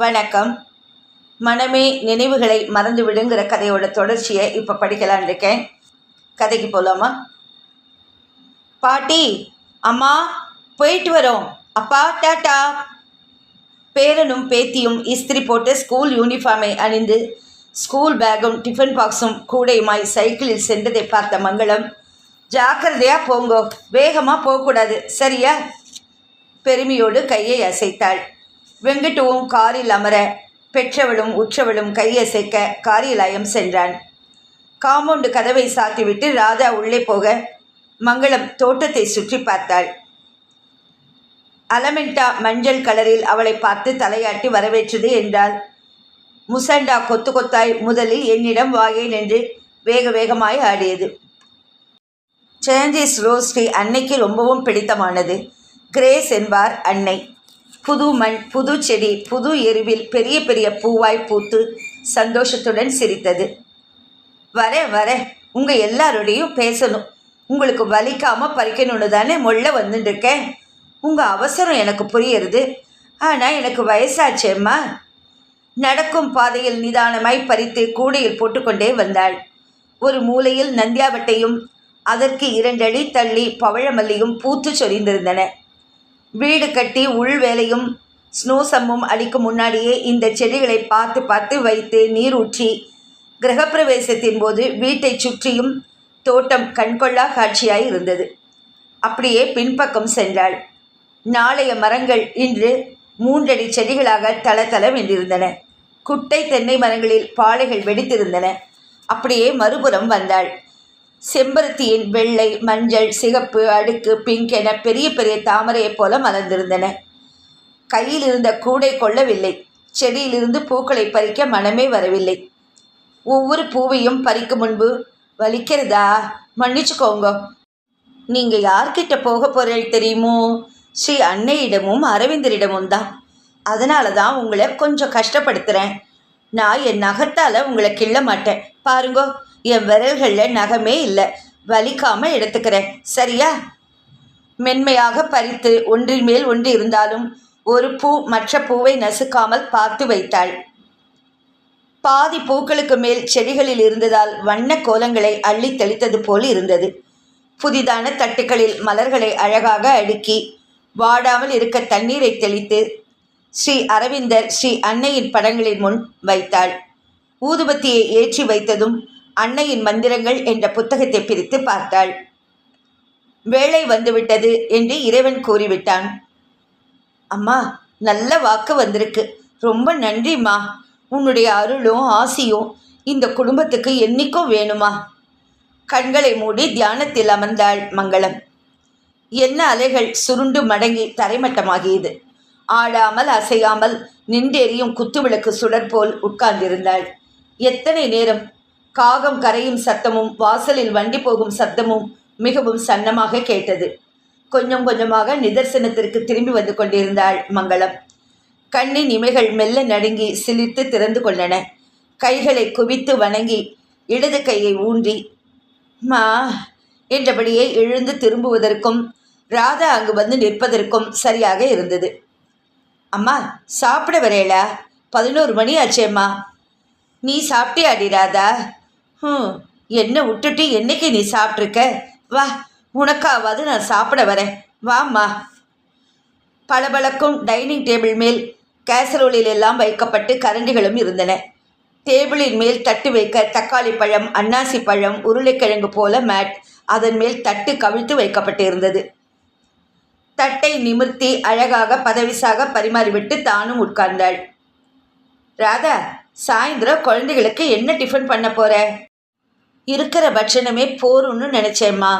வணக்கம். மனமே நினைவுகளை மறந்து விடுங்கிற கதையோட தொடர்ச்சியை இப்போ படிக்கலான் இருக்கேன். கதைக்கு போகலாமா பாட்டி அம்மா போயிட்டு வரோம். அப்பா டாட்டா. பேரனும் பேத்தியும் இஸ்திரி போட்டு ஸ்கூல் யூனிஃபார்மை அணிந்து ஸ்கூல் பேக்கும் டிஃபன் பாக்ஸும் கூடையுமாய் சைக்கிளில் சென்றதை பார்த்த மங்களம். ஜாக்கிரதையாக போங்கோ. வேகமாக போகக்கூடாது. சரியா? பெருமையோடு கையை அசைத்தாள். வெங்கட்டுவும் காரில் அமர பெற்றவளும் உற்றவளும் கையசைக்க காரிலாயம் சென்றான். காம்பவுண்டு கதவை சாத்திவிட்டு ராதா உள்ளே போக மங்களம் தோட்டத்தை சுற்றி பார்த்தாள். அலமெண்டா மஞ்சள் கலரில் அவளை பார்த்து தலையாட்டி வரவேற்றது என்றாள். முசண்டா கொத்து கொத்தாய் முதலில் என்னிடம் வாயை நின்று வேக வேகமாய் ஆடியது. சேஞ்சஸ் ரோஸ் அன்னைக்கு ரொம்பவும் பிடித்தமானது. கிரேஸ் என்பார் அன்னை. புது மண் புது செடி புது எருவில் பெரிய பெரிய பூவாய் பூத்து சந்தோஷத்துடன் சிரித்தது. வரேன் வரேன் உங்கள் எல்லாரோடையும் பேசணும். உங்களுக்கு வலிக்காமல் பறிக்கணும்னு தானே மொள்ள வந்துட்டு இருக்கேன் உங்கள் அவசரம் எனக்கு புரியுறது. ஆனால் எனக்கு வயசாச்சேம்மா நடக்கும் பாதையில் நிதானமாய் பறித்து கூடையில் போட்டுக்கொண்டே வந்தாள். ஒரு மூலையில் நந்தியாவட்டையும் அதற்கு இரண்டடி தள்ளி பவழமல்லியும் பூத்து சொரிந்திருந்தன. வீடு கட்டி உள் வேலையும் ஸ்னோசம்மும் அடிக்கும் முன்னாடியே இந்த செடிகளை பார்த்து பார்த்து வைத்து நீர் ஊற்றி கிரகப்பிரவேசத்தின் போது வீட்டை சுற்றியும் தோட்டம் கண்கொள்ளா காட்சியாய் இருந்தது. அப்படியே பின்பக்கம் சென்றாள். நாளைய மரங்கள் இன்று மூன்றடி செடிகளாக தளதளவென்றிருந்தன. குட்டை தென்னை மரங்களில் பாளைகள் வெடித்திருந்தன. அப்படியே மறுபுறம் வந்தாள். செம்பருத்தியின் வெள்ளை மஞ்சள் சிகப்பு அடுக்கு பிங்க் என பெரிய பெரிய தாமரையைப் போல மலர்ந்திருந்தன. கையில் இருந்த கூடை கொள்ளவில்லை. செடியிலிருந்து பூக்களை பறிக்க மனமே வரவில்லை. ஒவ்வொரு பூவையும் பறிக்கும் முன்பு வலிக்கிறதா? மன்னிச்சுக்கோங்க. நீங்கள் யார்கிட்ட போக போகிறீள் தெரியுமோ? ஸ்ரீ அன்னையிடமும் அரவிந்தரிடமும் தான். அதனால தான் உங்களை கொஞ்சம் கஷ்டப்படுத்துகிறேன் நான் என் நகத்தால் உங்களை கிள்ள மாட்டேன். பாருங்கோ. என் விரல்களில் நகமே இல்லை. வலிக்காமல் எடுத்துக்கிறேன். சரியா? மென்மையாக பறித்து ஒன்றின் மேல் ஒன்று இருந்தாலும் ஒரு பூ மற்ற பூவை நசுக்காமல் பார்த்து வைத்தாள். பாதி பூக்களுக்கு மேல் செடிகளில் இருந்ததால் வண்ண கோலங்களை அள்ளி தெளித்தது போல் இருந்தது. புதிதான தட்டுக்களில் மலர்களை அழகாக அடுக்கி வாடாமல் இருக்க தண்ணீரை தெளித்து ஸ்ரீ அரவிந்தர் ஸ்ரீ அன்னையின் படங்களின் முன் வைத்தாள். ஊதுபத்தியை ஏற்றி வைத்ததும் அன்னையின் மந்திரங்கள் என்ற புத்தகத்தை பிரித்து பார்த்தாள். வேலை வந்துவிட்டது என்று இறைவன் கூறிவிட்டான். அம்மா நல்ல வாக்கு வந்திருக்கு. ரொம்ப நன்றிம்மா. உன்னுடைய அருளும் ஆசியும் இந்த குடும்பத்துக்கு என்னைக்கும் வேணுமா? கண்களை மூடி தியானத்தில் அமர்ந்தாள் மங்களம். என்ன அலைகள் சுருண்டு மடங்கி தரைமட்டமாகியது. ஆடாமல் அசையாமல் நின்றெறியும் குத்துவிளக்கு சுடர்போல் உட்கார்ந்திருந்தாள். எத்தனை நேரம் காகம் கரையும் சத்தமும் வாசலில் வண்டி போகும் சத்தமும் மிகவும் சன்னமாக கேட்டது. கொஞ்சம் கொஞ்சமாக நிதர்சனத்திற்கு திரும்பி வந்து கொண்டிருந்தாள் மங்களம். கண்ணின் இமைகள் மெல்ல நடுங்கி சிலிர்த்து திறந்து கொண்டன. கைகளை குவித்து வணங்கி இடது கையை ஊன்றி மா என்றபடியே எழுந்து திரும்புவதற்கும் ராதா அங்கு வந்து நிற்பதற்கும் சரியாக இருந்தது. அம்மா சாப்பிட வரேளா? பதினோரு மணி ஆச்சேம்மா நீ சாப்பிட்டியாடி ராதா? ம் என்ன விட்டுட்டு என்னைக்கு நீ சாப்பிட்ருக்க வா உனக்காவது நான் சாப்பிட வரேன். வாம்மா. பளபளக்கும் டைனிங் டேபிள் மேல் கேசரோலில் எல்லாம் வைக்கப்பட்டு கரண்டிகளும் இருந்தன. டேபிளின் மேல் தட்டு வைக்க தக்காளி பழம் அன்னாசி பழம் உருளைக்கிழங்கு போல மேட் அதன் மேல் தட்டு கவிழ்த்து வைக்கப்பட்டிருந்தது. தட்டை நிமிர்த்தி அழகாக பதவிசாக பரிமாறிவிட்டு தானும் உட்கார்ந்தாள். ராதா சாயந்தரம் குழந்தைகளுக்கு என்ன டிஃபன் பண்ண போற? இருக்கிற பட்சணமே போரும்னு நினச்சேம்மா.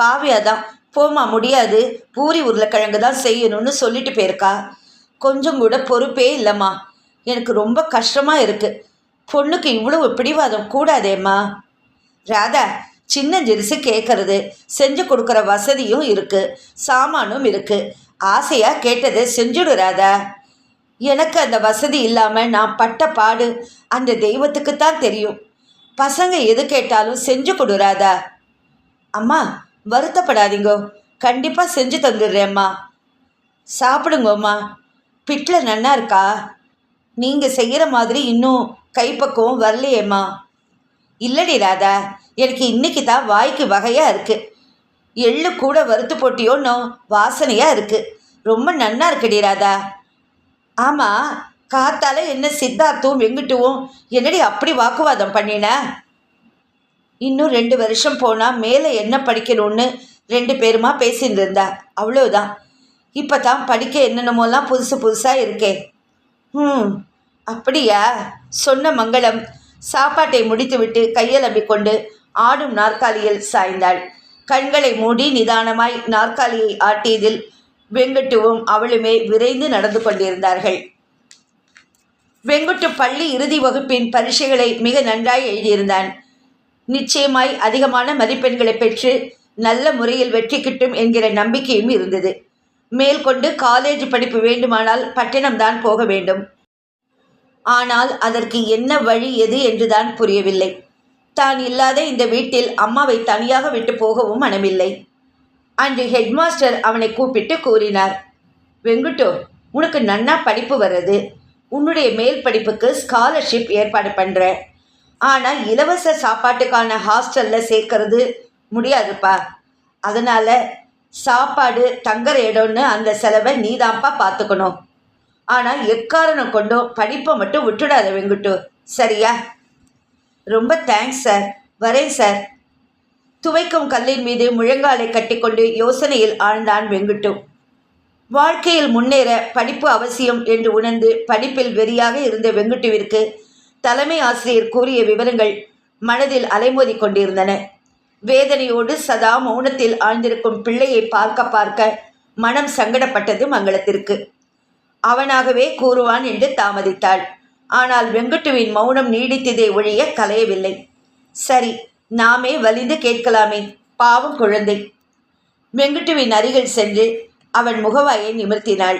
காவியா தான் போமா முடியாது. பூரி உருளைக்கிழங்கு தான் செய்யணும்னு சொல்லிட்டு போயிருக்கா. கொஞ்சம் கூட பொறுப்பே இல்லைம்மா. எனக்கு ரொம்ப கஷ்டமாக இருக்குது பொண்ணுக்கு இவ்வளவு பிடிவாதம் கூடாதேம்மா. ராதா சின்ன ஜெருசு கேட்கறது செஞ்சு கொடுக்குற வசதியும் இருக்குது சாமானும் இருக்குது ஆசையாக கேட்டதை செஞ்சுடு ராதா. எனக்கு அந்த வசதி இல்லாமல் நான் பட்ட பாடு அந்த தெய்வத்துக்கு தான் தெரியும். பசங்க எது கேட்டாலும் செஞ்சு கொடுறாதா அம்மா வருத்தப்படாதீங்கோ. கண்டிப்பாக செஞ்சு தந்துடுறேம்மா சாப்பிடுங்கோம்மா. பிட்டில் நன்னா இருக்கா? நீங்கள் செய்கிற மாதிரி இன்னும் கைப்பக்குவம் வரலையேம்மா. இல்லடி ராதா. எனக்கு இன்னைக்கு தான் வாய்க்கு வகையாக இருக்குது எள்ளு கூட வறுத்து போட்டியோன்னோ வாசனையாக இருக்குது ரொம்ப நன்னா இருக்குடி ராதா. ஆமாம் காத்தால என்ன சித்தார்த்தும் வெங்குட்டுவும்? என்னடி அப்படி வாக்குவாதம் பண்ணின? இன்னும் ரெண்டு வருஷம் போனால் மேலே என்ன படிக்கணும்னு ரெண்டு பேருமா பேசின்னு இருந்தா. அவ்வளோதான் இப்போ தான் படிக்க என்னென்னமோலாம் புதுசு புதுசாக இருக்கே. ம் அப்படியா? சொன்ன மங்களம். சாப்பாட்டை முடித்துவிட்டு கையலம்பிக் கொண்டு ஆடும் நாற்காலியில் சாய்ந்தாள். கண்களை மூடி நிதானமாய் நாற்காலியை ஆட்டியதில் வெங்கட்டுவும் அவளுமே விரைந்து நடந்து கொண்டிருந்தார்கள். வெங்குட்டு பள்ளி இறுதி வகுப்பின் பரீட்சைகளை மிக நன்றாய் எழுதியிருந்தான். நிச்சயமாய் அதிகமான மதிப்பெண்களை பெற்று நல்ல முறையில் வெற்றி கிட்டும் என்கிற நம்பிக்கையும் இருந்தது. மேற்கொண்டு காலேஜ் படிப்பு வேண்டுமானால் பட்டினம்தான் போக வேண்டும். ஆனால் அதற்கு என்ன வழி எது என்றுதான் புரியவில்லை. தான் இல்லாத இந்த வீட்டில் அம்மாவை தனியாக விட்டு போகவும் மனமில்லை. அன்று ஹெட்மாஸ்டர் அவனை கூப்பிட்டு கூறினார் வெங்குட்டோ உனக்கு நன்னா படிப்பு வர்றது. உன்னுடைய மேல் படிப்புக்கு ஸ்காலர்ஷிப் ஏற்பாடு பண்ணுறேன் ஆனால் இலவச சாப்பாட்டுக்கான ஹாஸ்டலில் சேர்க்கறது முடியாதுப்பா. அதனால் சாப்பாடு தங்குற இடம்னு அந்த செலவை நீதான்ப்பா பார்த்துக்கணும் ஆனால் எக்காரணம் கொண்டும் படிப்பை மட்டும் விட்டுடாத வெங்குட்டு. சரியா? ரொம்ப தேங்க்ஸ் சார் வரேன் சார் துவைக்கும் கல்லின் மீது முழங்காலை கட்டிக்கொண்டு யோசனையில் ஆழ்ந்தான் வெங்குட்டு. வாழ்க்கையில் முன்னேற படிப்பு அவசியம் என்று உணர்ந்து படிப்பில் வெறியாக இருந்த வெங்குட்டுவிற்கு தலைமை ஆசிரியர் கூறிய விவரங்கள் மனதில் அலைமோதி கொண்டிருந்தன. வேதனையோடு சதா மௌனத்தில் ஆழ்ந்திருக்கும் பிள்ளையை பார்க்க பார்க்க மனம் சங்கடப்பட்டது மங்களத்திற்கு. அவனாகவே கூறுவான் என்று தாமதித்தாள். ஆனால் வெங்குட்டுவின் மௌனம் நீடித்ததே ஒழிய கலையவில்லை. சரி நாமே வலிந்து கேட்கலாமே பாவம் குழந்தை. வெங்குட்டுவின் அருகில் சென்று அவன் முகவாயை நிமிர்த்தினாள்.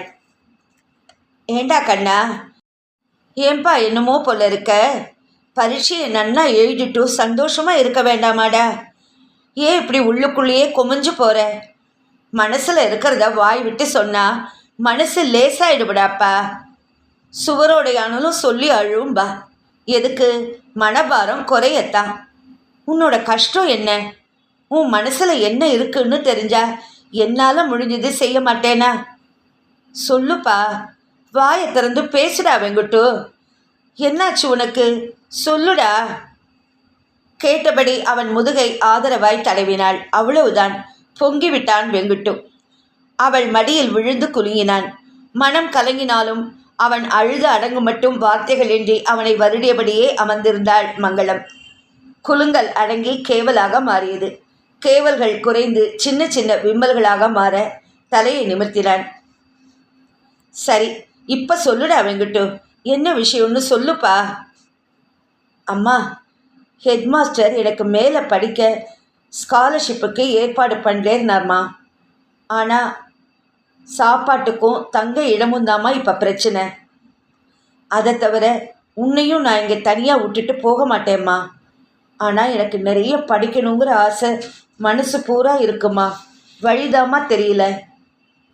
ஏண்டா கண்ணா ஏன்பா என்னமோ போல இருக்க? பரீட்சையை நன்னா எழுதிட்டு சந்தோஷமா இருக்க வேண்டாமாடா? ஏன் இப்படி உள்ளுக்குள்ளேயே குமிஞ்சு போற? மனசில் இருக்கிறத வாய் விட்டு சொன்னா மனசு லேசாயிடுபடாப்பா. சுவரோடையானாலும் சொல்லி அழும்பா. எதுக்கு? மனபாரம் குறையத்தான். உன்னோட கஷ்டம் என்ன? உன் மனசில் என்ன இருக்குன்னு தெரிஞ்சா என்னால் முடிஞ்சது செய்ய மாட்டேனா? சொல்லுப்பா. வாயை திறந்து பேசுடா வெங்குட்டு. என்னாச்சு உனக்கு? சொல்லுடா. கேட்டபடி அவன் முதுகை ஆதரவாய் தடவினாள். அவ்வளவுதான். பொங்கிவிட்டான் வெங்குட்டு. அவள் மடியில் விழுந்து குலுங்கினான். மனம் கலங்கினாலும் அவன் அழுது அடங்கும் மட்டும் வார்த்தைகளின்றி அவனை வருடியபடியே அமர்ந்திருந்தாள் மங்களம். குலுங்கல் அடங்கி கேவலாக மாறியது. கேவல்கள் குறைந்து சின்ன சின்ன விம்மல்களாக மாற தலையை நிமிர்த்தினான். சரி இப்போ சொல்லுடா வெங்குட்டு என்ன விஷயம்னு சொல்லுப்பா. அம்மா ஹெட்மாஸ்டர் எனக்கு மேலே படிக்க ஸ்காலர்ஷிப்புக்கு ஏற்பாடு பண்ணுறேன்னார்மா ஆனால் சாப்பாட்டுக்கும் தங்க இடமும் தாம்மா இப்போ பிரச்சனை. அதை தவிர உன்னையும் நான் இங்கே தனியாக விட்டுட்டு போக மாட்டேம்மா. ஆனால் எனக்கு நிறைய படிக்கணுங்கிற ஆசை மனசு பூரா இருக்குமா? வழிதாம்மா தெரியல.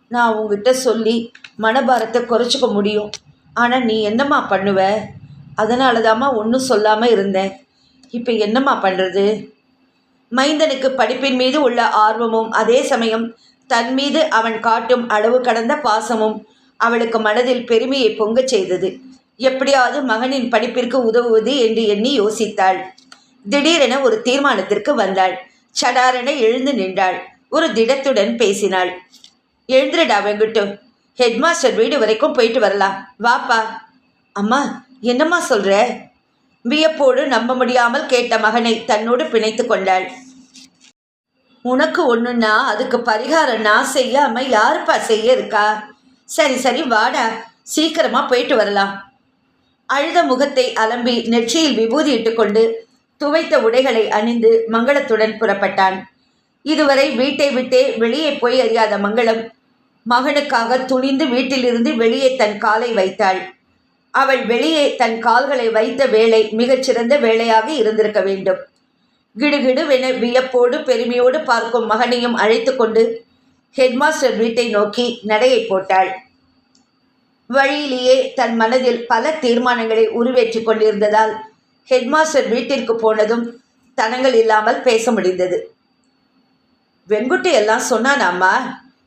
நான் உங்ககிட்ட சொல்லி மனபாரத்தை குறைச்சிக்க முடியும். ஆனால் நீ என்னம்மா பண்ணுவ? அதனால தாம்மா ஒன்றும் சொல்லாமல் இருந்தேன். இப்போ என்னம்மா பண்ணுறது மைந்தனுக்கு படிப்பின் மீது உள்ள ஆர்வமும் அதே சமயம் தன் மீது அவன் காட்டும் அளவு கடந்த பாசமும் அவளுக்கு மனதில் பெருமையை பொங்கச் செய்தது. எப்படியாவது மகனின் படிப்பிற்கு உதவுவது என்று எண்ணி யோசித்தாள். திடீரென ஒரு தீர்மானத்திற்கு வந்தாள். சடாரென எழுந்து நின்றாள். ஒரு திடத்துடன் பேசினாள். எழுந்துடா வெங்குட்டு. ஹெட்மாஸ்டர் வீடு வரைக்கும் போயிட்டு வரலாம். வாப்பா. அம்மா என்னம்மா சொல்ற? வியப்போடு நம்ப முடியாமல் கேட்ட மகனை தன்னோடு பிணைத்து கொண்டாள். உனக்கு ஒன்றுன்னா அதுக்கு பரிகாரம் நான் செய்யாம யாருப்பா செய்ய இருக்கா? சரி சரி வாடா. சீக்கிரமா போயிட்டு வரலாம். அழுத முகத்தை அலம்பி நெற்றியில் விபூதி இட்டுக்கொண்டு துவைத்த உடைகளை அணிந்து மங்களத்துடன் புறப்பட்டான். இதுவரை வீட்டை விட்டே வெளியே போய் அறியாத மங்களம் மகனுக்காக துணிந்து வீட்டிலிருந்து வெளியே தன் காலை வைத்தாள். அவள் வெளியே தன் கால்களை வைத்த வேலை மிகச்சிறந்த வேலையாக இருந்திருக்க வேண்டும். கிடுகிடுவென வியப்போடு பெருமையோடு பார்க்கும் மகனையும் அழைத்து கொண்டு ஹெட்மாஸ்டர் வீட்டை நோக்கி நடையை போட்டாள். வழியிலேயே தன் மனதில் பல தீர்மானங்களை உருவேற்றி கொண்டிருந்ததால் ஹெட்மாஸ்டர் வீட்டிற்கு போனதும் தனங்கள் இல்லாமல் பேச முடிந்தது. வெங்குட்டி எல்லாம் சொன்னானாம்மா?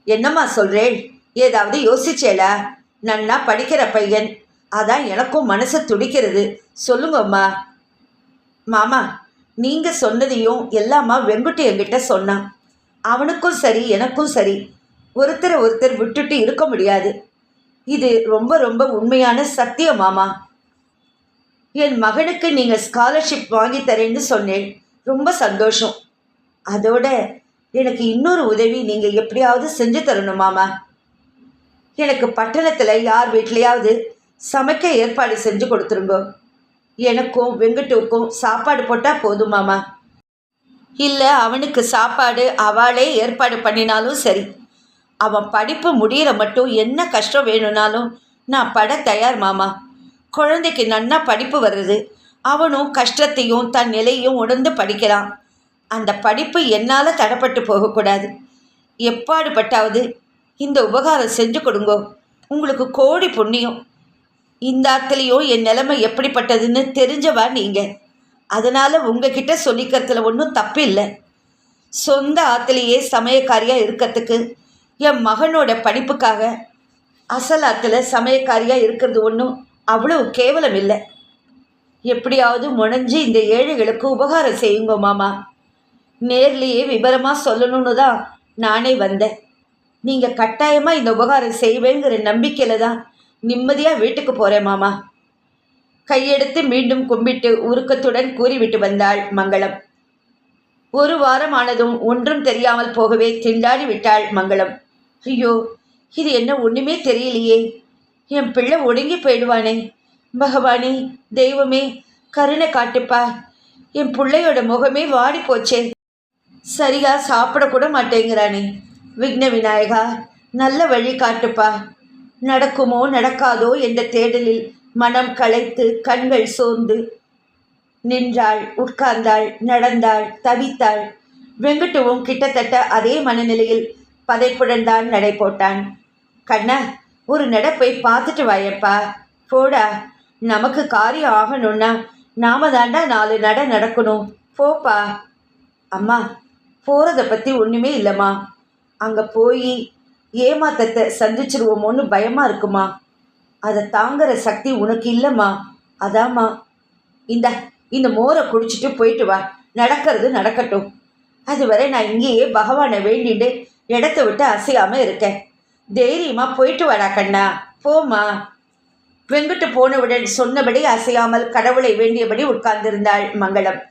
என்னம்மா சொல்றேன்? ஏதாவது யோசிச்சேளா நன்னா படிக்கிற பையன். அதான் எனக்கும் மனசு துடிக்கிறது. சொல்லுங்கம்மா. மாமா நீங்க சொன்னதையும் எல்லாமா வெங்குட்டி என்கிட்ட சொன்னான். அவனுக்கும் சரி எனக்கும் சரி. ஒருத்தரை ஒருத்தர் விட்டுட்டு இருக்க முடியாது. இது ரொம்ப ரொம்ப உண்மையான சத்தியம் மாமா. என் மகனுக்கு நீங்கள் ஸ்காலர்ஷிப் வாங்கி தரேன்னு சொன்னேன். ரொம்ப சந்தோஷம். அதோட எனக்கு இன்னொரு உதவி நீங்கள் எப்படியாவது செஞ்சு தரணும் மாமா. எனக்கு பட்டணத்தில் யார் வீட்லேயாவது சமைக்க ஏற்பாடு செஞ்சு கொடுத்துருங்க. எனக்கும் வெங்கட்டுக்கும் சாப்பாடு போட்டால் போதும் மாமா. இல்லை அவனுக்கு சாப்பாடு அவளே ஏற்பாடு பண்ணினாலும் சரி. அவன் படிப்பு முடிகிற மட்டும் என்ன கஷ்டம் வேணும்னாலும் நான் பட தயார் மாமா. குழந்தைக்கு நன்னா படிப்பு வருது. அவனும் கஷ்டத்தையும் தன் நிலையும் உணர்ந்து படிக்கிறான் அந்த படிப்பு என்னால் தடப்பட்டு போகக்கூடாது. எப்பாடுபட்டாவது இந்த உபகாரம் செஞ்சு கொடுங்கோ. உங்களுக்கு கோடி புண்ணியம். இந்த ஆத்துலேயும் என் நிலைமை எப்படிப்பட்டதுன்னு தெரிஞ்சவா நீங்கள் அதனால் உங்ககிட்ட சொல்லிக்கிறதுல ஒன்றும் தப்பு இல்லை சொந்த ஆத்துலேயே சமயக்காரியாக இருக்கிறதுக்கு என் மகனோட படிப்புக்காக அசல் ஆற்றுல சமயக்காரியாக இருக்கிறது ஒன்றும் அவ்வளோ கேவலம் இல்லை. எப்படியாவது முனைஞ்சு இந்த ஏழைகளுக்கு உபகாரம் செய்யுங்க மாமா. நேர்லேயே விவரமாக சொல்லணும்னு தான் நானே வந்தேன். நீங்கள் கட்டாயமாக இந்த உபகாரம் செய்வேங்கிற நம்பிக்கையில் தான் நிம்மதியாக வீட்டுக்கு போகிறேன் மாமா. கையெடுத்து மீண்டும் கும்பிட்டு உருக்கத்துடன் கூறிவிட்டு வந்தாள் மங்களம். ஒரு வாரம் ஆனதும் ஒன்றும் தெரியாமல் போகவே திண்டாடி விட்டாள் மங்களம். ஐயோ இது என்ன ஒன்றுமே தெரியலையே. என் பிள்ளை ஒடுங்கி போயிடுவானே. பகவானே தெய்வமே கருணை காட்டுப்பா. என் பிள்ளையோட முகமே வாடி போச்சே. சரியா சாப்பிடக்கூட மாட்டேங்கிறானே. விக்ன விநாயகா நல்ல வழி காட்டுப்பா. நடக்குமோ நடக்காதோ என்ற தேடலில் மனம் களைத்து கண்கள் சோர்ந்து நின்றாள் உட்கார்ந்தாள் நடந்தாள் தவித்தாள். வெங்கட்டுவும் கிட்டத்தட்ட அதே மனநிலையில் பதைப்புடன் தான் நடை போட்டான். கண்ணா ஒரு நட போய் பார்த்துட்டு வாயப்பா. போடா. நமக்கு காரியம் ஆகணும்னா நாம தாண்டா நாலு நட நடக்கணும். போப்பா. அம்மா போகிறத பற்றி ஒன்றுமே இல்லைம்மா. அங்கே போய் ஏமாத்தத்தை சந்திச்சிருவோமோன்னு பயமாக இருக்குமா? அதை தாங்குற சக்தி உனக்கு இல்லைம்மா. அதாம்மா. இந்த இந்த மோரை குடிச்சிட்டு போயிட்டு வா. நடக்கிறது நடக்கட்டும். அதுவரை நான் இங்கேயே பகவானை வேண்டிட்டு இடத்த விட்டு அசையாமல் இருக்கேன். தைரியமாக போயிட்டு வாடா கண்ணா. போம்மா. வெங்குட்டு போனவுடன் சொன்னபடி அசையாமல் கடவுளை வேண்டியபடி உட்கார்ந்திருந்தாள் மங்களம்.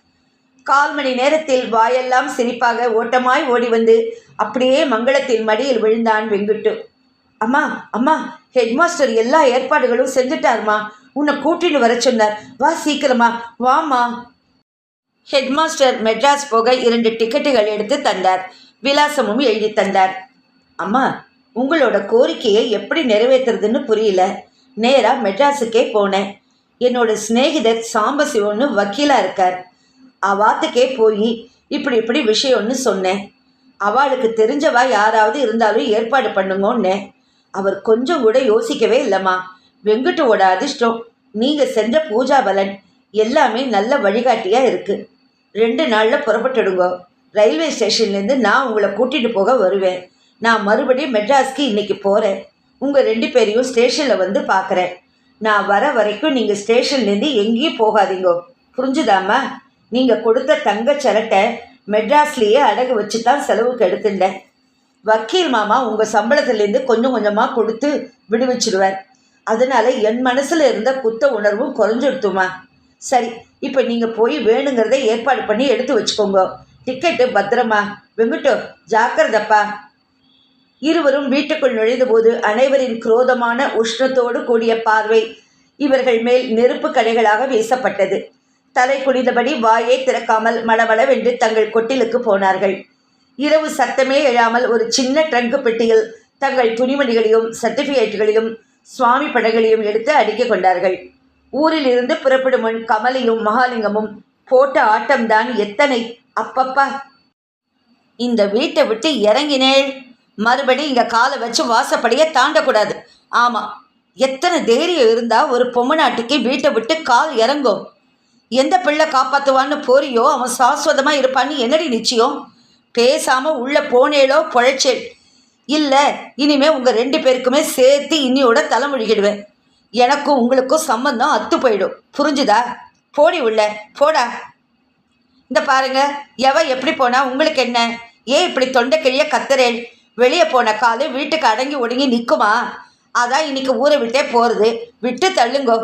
கால் மணி நேரத்தில் வாயெல்லாம் சிரிப்பாக ஓட்டமாய் ஓடி வந்து அப்படியே மங்களத்தின் மடியில் விழுந்தான் வெங்குட்டு. அம்மா அம்மா ஹெட்மாஸ்டர் எல்லா ஏற்பாடுகளும் செஞ்சுட்டாருமா. உன்னை கூட்டின்னு வர சொன்னார். வா சீக்கிரமா வாமா ஹெட்மாஸ்டர் மெட்ராஸ் போக இரண்டு டிக்கெட்டுகள் எடுத்து தந்தார். விலாசமும் எழுதி தந்தார். அம்மா உங்களோட கோரிக்கையை எப்படி நிறைவேற்றுறதுன்னு புரியல. நேராக மெட்ராஸுக்கே போனேன். என்னோட சிநேகிதர் சாம்பசிவன்னு வக்கீலாக இருக்கார். அவாத்துக்கே போய் இப்படி இப்படி விஷயம்னு சொன்னேன். அவளுக்கு தெரிஞ்சவா யாராவது இருந்தாலும் ஏற்பாடு பண்ணுங்கன்னே. அவர் கொஞ்சம் கூட யோசிக்கவே இல்லைம்மா. வெங்கட்டுவோட அதிர்ஷ்டம். நீங்கள் செஞ்ச பூஜா பலன் எல்லாமே நல்ல வழிகாட்டியாக இருக்குது ரெண்டு நாளில் புறப்பட்டுடுங்க. ரயில்வே ஸ்டேஷன்லேருந்து நான் உங்களை கூட்டிகிட்டு போக வருவேன். நான் மறுபடியும் மெட்ராஸ்க்கு இன்னைக்கு போகிறேன் உங்கள் ரெண்டு பேரையும் ஸ்டேஷனில் வந்து பார்க்குறேன் நான் வர வரைக்கும் நீங்கள் ஸ்டேஷன்லேருந்து எங்கேயும் போகாதீங்கோ. புரிஞ்சுதாம்மா? நீங்கள் கொடுத்த தங்க சரட்டை மெட்ராஸ்லேயே அடகு வச்சு தான் செலவுக்கு எடுத்துட்டேன் வக்கீல் மாமா உங்கள் சம்பளத்துலேருந்து கொஞ்சம் கொஞ்சமாக கொடுத்து விடுவிச்சிடுவார் அதனால என் மனசில் இருந்த குத்த உணர்வும் குறைஞ்சிடுத்துமா சரி இப்போ நீங்கள் போய் வேணுங்கிறத ஏற்பாடு பண்ணி எடுத்து வச்சுக்கோங்க. டிக்கெட்டு பத்திரமா. வெங்குட்டோ ஜாக்கிரதப்பா. இருவரும் வீட்டுக்குள் நுழைந்தபோது அனைவரின் குரோதமான உஷ்ணத்தோடு கூடிய பார்வை இவர்கள் மேல் நெருப்பு கடைகளாக வீசப்பட்டது. தலை குனிந்தபடி வாயை திறக்காமல் மளவளவென்று தங்கள் கொட்டிலுக்கு போனார்கள். இரவு சத்தமே எழாமல் ஒரு சின்ன ட்ரங்கு பெட்டியில் தங்கள் துணிமணிகளையும் சர்டிஃபிகேட்டுகளையும் சுவாமி படங்களையும் எடுத்து அடுக்கிக் கொண்டார்கள். ஊரில் இருந்து புறப்படும் முன் கமலையும் மகாலிங்கமும் போட்ட ஆட்டம்தான் எத்தனை அப்பப்பா. இந்த வீட்டை விட்டு இறங்கினேள். மறுபடி இங்கே காலை வச்சு வாசப்படியை தாண்டக்கூடாது. ஆமாம் எத்தனை தைரியம் இருந்தால் ஒரு பொம்மநாட்டிக்கு வீட்டை விட்டு கால் இறங்கும். எந்த பிள்ளை காப்பாற்றுவான்னு போறியோ அவன் சாஸ்வதமாக இருப்பான்னு என்னடி நிச்சயம்? பேசாமல் உள்ளே போனேளோ பொழைச்சேள். இல்லை இனிமே உங்கள் ரெண்டு பேருக்குமே சேர்த்து இன்னியோட தலைமொழிகிடுவேன் எனக்கும் உங்களுக்கும் சம்மந்தம் அத்து போயிடும். புரிஞ்சுதா? போடி உள்ள போடா. இந்த பாருங்க எவ எப்படி போனா உங்களுக்கு என்ன? ஏன் இப்படி தொண்டை கிழிய கத்துறேன் வெளியே போன காலு வீட்டுக்கு அடங்கி ஒடுங்கி நிற்குமா அதான் இன்னைக்கு ஊரை விட்டே போகிறது விட்டு தள்ளுங்கோ.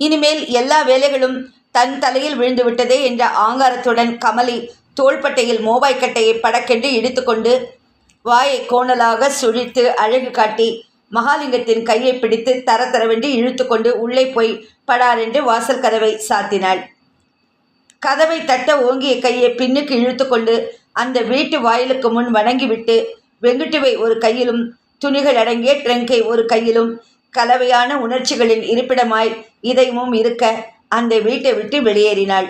இனிமேல் எல்லா வேலைகளும் தன் தலையில் விழுந்து விட்டதே என்ற ஆங்காரத்துடன் கமலி தோள்பட்டையில் மோபாய் கட்டையை படக்கென்று இடித்துக்கொண்டு வாயை கோணலாக சுழித்து அழகு காட்டி மகாலிங்கத்தின் கையை பிடித்து தர தரவென்று இழுத்துக்கொண்டு உள்ளே போய் படாரென்று வாசல் கதவை சாத்தினாள். கதவை தட்ட ஓங்கிய கையை பின்னுக்கு இழுத்துக்கொண்டு அந்த வீட்டு வாயிலுக்கு முன் வணங்கிவிட்டு வெங்குட்டுவை ஒரு கையிலும் துணிகள் அடங்கிய ட்ரங்கை ஒரு கையிலும் கலவையான உணர்ச்சிகளின் இருப்பிடமாய் இதயமும் இருக்க அந்த வீட்டை விட்டு வெளியேறினாள்.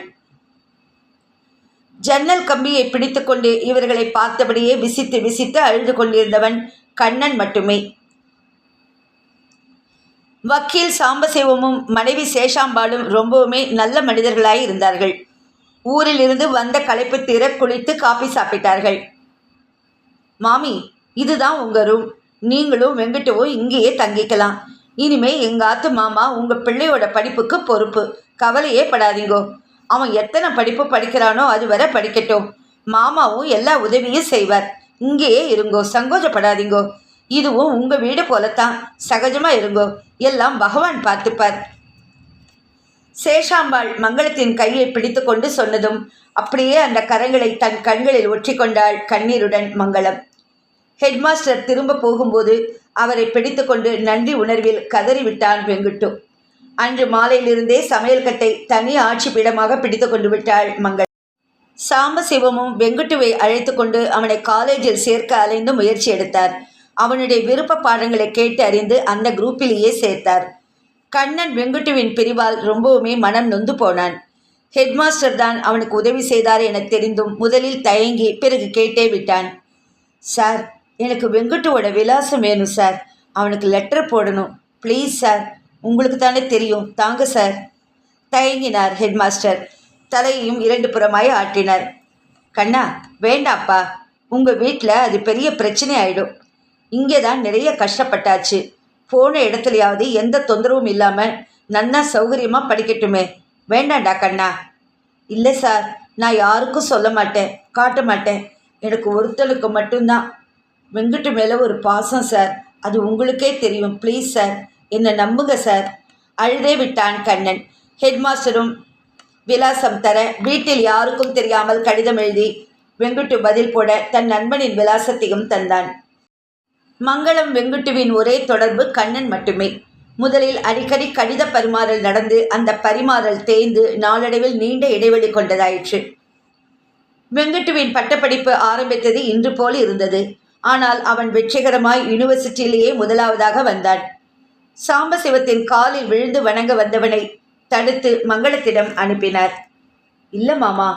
ஜன்னல் கம்பியை பிடித்துக்கொண்டு இவர்களை பார்த்தபடியே விசித்து விசித்து அழுது கொண்டிருந்தவன் கண்ணன் மட்டுமே. வக்கீல் சாம்பசிவமும் மனைவி சேஷாம்பாளும் ரொம்பவுமே நல்ல மனிதர்களாய் இருந்தார்கள். ஊரில் இருந்து வந்த களைப்பு தீர குளித்து காபி சாப்பிட்டார்கள். மாமி இதுதான் உங்கள் ரூம் நீங்களும் வெங்கட்டுவும் இங்கேயே தங்கிக்கலாம். இனிமே எங்காத்து மாமா உங்கள் பிள்ளையோட படிப்புக்கு பொறுப்பு. கவலையே படாதீங்கோ. அவன் எத்தனை படிப்பு படிக்கிறானோ அது வரை படிக்கட்டும். மாமாவும் எல்லா உதவியும் செய்வார். இங்கேயே இருங்கோ சங்கோஜப்படாதீங்கோ. இதுவும் உங்கள் வீடு போலத்தான். சகஜமாக இருங்கோ. எல்லாம் பகவான் பார்த்துப்பார். சேஷாம்பாள் மங்களத்தின் கையை பிடித்துக்கொண்டு சொன்னதும் அப்படியே அந்த கரங்களை தன் கண்களில் ஒற்றிக்கொண்டாள் கண்ணீருடன் மங்களம். ஹெட்மாஸ்டர் திரும்ப போகும்போது அவரை பிடித்துக்கொண்டு நன்றி உணர்வில் கதறிவிட்டான் வெங்குட்டு. அன்று மாலையிலிருந்தே சமையல்கட்டை தனி ஆட்சி பீடமாக பிடித்து கொண்டு விட்டாள் மங்கள் சாம்பசிவமும் வெங்குட்டுவை அழைத்து கொண்டு அவனை காலேஜில் சேர்க்க அலைந்து முயற்சி எடுத்தார். அவனுடைய விருப்ப பாடங்களை கேட்டு அறிந்து அந்த குரூப்பிலேயே சேர்த்தார். கண்ணன் வெங்குட்டுவின் பிரிவால் ரொம்பவுமே மனம் நொந்து போனான். ஹெட்மாஸ்டர் தான் அவனுக்கு உதவி செய்தார் என தெரிந்தும் முதலில் தயங்கி பிறகு கேட்டே விட்டான். சார் எனக்கு வெங்குட்டுவோட விலாசம் வேணும் சார். அவனுக்கு லெட்டர் போடணும். ப்ளீஸ் சார் உங்களுக்கு தானே தெரியும். தாங்க சார். தயங்கினார் ஹெட்மாஸ்டர் தலையையும் இரண்டு புறமாய் ஆட்டினார். கண்ணா வேண்டாப்பா. உங்கள் வீட்டில் அது பெரிய பிரச்சனை ஆயிடும். இங்கே தான் நிறைய கஷ்டப்பட்டாச்சு. போன இடத்துலையாவது எந்த தொந்தரவும் இல்லாமல் நன்னா சௌகரியமாக படிக்கட்டுமே. வேண்டாண்டா கண்ணா. இல்லை சார் நான் யாருக்கும் சொல்ல மாட்டேன் காட்ட மாட்டேன். எனக்கு ஒருத்தனுக்கு மட்டும்தான். வெங்கட்டு மேலே ஒரு பாசம் சார். அது உங்களுக்கே தெரியும் ப்ளீஸ் சார். என்னை நம்புங்க சார். அழுதே விட்டான் கண்ணன். ஹெட்மாஸ்டரும் விலாசம் தர வீட்டில் யாருக்கும் தெரியாமல் கடிதம் எழுதி வெங்குட்டு பதில் போட தன் நண்பனின் விலாசத்தையும் தந்தான். மங்களம் வெங்குட்டுவின் ஒரே தொடர்பு கண்ணன் மட்டுமே. முதலில் அடிக்கடி கடித பரிமாறல் நடந்து அந்த பரிமாறல் தேய்ந்து நாளடைவில் நீண்ட இடைவெளி கொண்டதாயிற்று. வெங்கட்டுவின் பட்டப்படிப்பு ஆரம்பித்தது இன்று போல் இருந்தது. ஆனால் அவன் வெற்றிகரமாய் யூனிவர்சிட்டியிலேயே முதலாவதாக வந்தான். சாம்பசிவத்தின் காலில் விழுந்து வணங்க வந்தவனை தடுத்து மங்களத்திடம் அனுப்பினார். இல்லை மாமா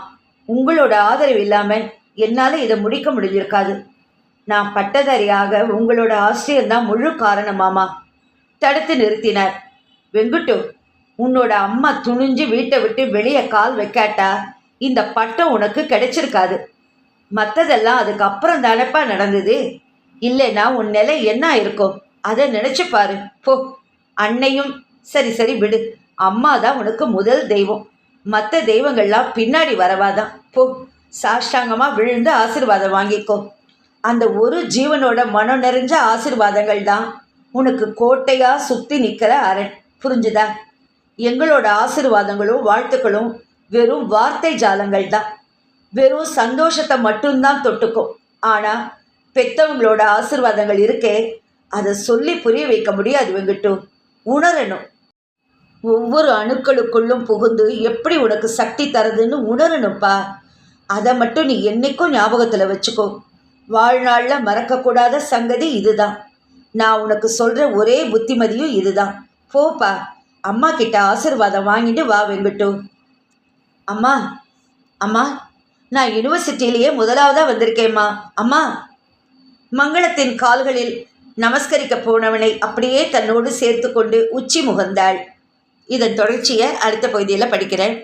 உங்களோட ஆதரவு இல்லாமல் என்னால் இதை முடிக்க முடிஞ்சிருக்காது. நான் பட்டதாரியாக உங்களோட ஆசிரியர் தான் முழு காரணமாமா. தடுத்து நிறுத்தினார். வெங்குட்டு உன்னோட அம்மா துணிஞ்சு வீட்டை விட்டு வெளியே கால் வைக்காட்டா? இந்த பட்டம் உனக்கு கிடைச்சிருக்காது. மற்றதெல்லாம் அதுக்கப்புறம் தானப்பா நடந்தது? இல்லைன்னா உன் நிலை என்ன இருக்கும் அதை நினச்சி பாரு. போ. அன்னையும் சரி சரி விடு. அம்மா தான் உனக்கு முதல் தெய்வம். மற்ற தெய்வங்கள்லாம் பின்னாடி வரவாதான். போ. சாஷ்டாங்கமாக விழுந்து ஆசிர்வாதம் வாங்கிக்கோ. அந்த ஒரு ஜீவனோட மனம் நிறைஞ்ச ஆசிர்வாதங்கள் தான். உனக்கு கோட்டையாக சுற்றி நிற்கிற அரண் புரிஞ்சுதா? எங்களோட ஆசீர்வாதங்களும் வாழ்த்துக்களும் வெறும் வார்த்தை ஜாலங்கள் தான். வெறும் சந்தோஷத்தை மட்டும்தான் தொட்டுக்கும். ஆனால் பெத்தவங்களோட ஆசீர்வாதங்கள் இருக்கே அதை சொல்லி புரிய வைக்க முடியாது வெங்கட்டு. உணரணும். ஒவ்வொரு அணுக்களுக்குள்ளும் புகுந்து எப்படி உனக்கு சக்தி தருதுன்னு உணரணும்ப்பா. அதை மட்டும் நீ என்னைக்கும் ஞாபகத்தில் வச்சுக்கோ. வாழ்நாளில் மறக்கக்கூடாத சங்கதி இதுதான். நான் உனக்கு சொல்கிற ஒரே புத்திமதியும் இதுதான். போப்பா அம்மா கிட்ட ஆசீர்வாதம் வாங்கிட்டு வா வெங்கட்டு. அம்மா அம்மா நான் யூனிவர்சிட்டியிலேயே முதலாவதாக வந்திருக்கேம்மா. அம்மா மங்களத்தின் கால்களில் நமஸ்கரிக்க போனவனை அப்படியே தன்னோடு சேர்த்து கொண்டு உச்சி முகந்தாள். இதன் தொடர்ச்சியை அடுத்த பகுதியில் படிக்கிறேன்.